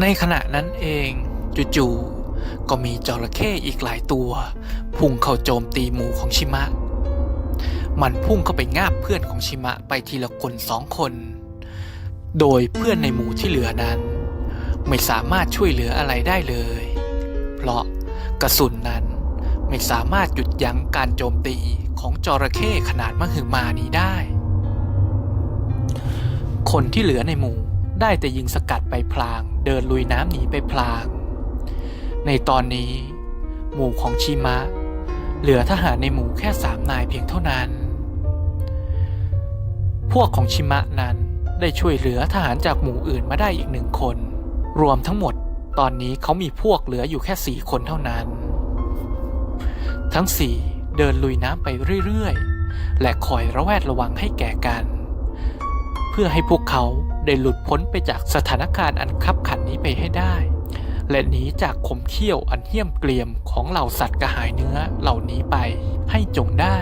ในขณะนั้นเองจู่ๆก็มีจระเข้อีกหลายตัว พุ่งเข้าโจมตีหมูของชิมะ มันพุ่งเข้าไปงาบเพื่อนของชิมะไปทีละคนสองคน โดยเพื่อนในหมู่ที่เหลือนั้น ไม่สามารถช่วยเหลืออะไรได้เลย เพราะกระสุนนั้นไม่สามารถหยุดยั้งการโจมตีของจระเข้ขนาดมหึมานี้ได้ คนที่เหลือในหมู่ ได้แต่ยิงสกัดไปพลาง เดินลุยน้ำหนีไปพลาง ในตอนนี้ หมู่ของชิมะ เหลือทหารในหมู่แค่สามนายเพียงเท่านั้น พวกของชิมะนั้นได้ช่วยเหลือทหารจากหมู่อื่นมาได้อีกหนึ่งคน รวมทั้งหมดตอนนี้เขามีพวกเหลืออยู่แค่สี่คนเท่านั้น ทั้งสี่เดินลุยน้ำไปเรื่อย ๆ และคอยระแวดระวังให้แก่กัน เพื่อให้พวกเขาได้หลุดพ้นไปจากสถานการณ์อันคับขันนี้ไปให้ได้ และหนีจากคมเขี้ยวอันเหี้ยมเกรียมของเหล่าสัตว์กระหายเนื้อเหล่านี้ไปให้จงได้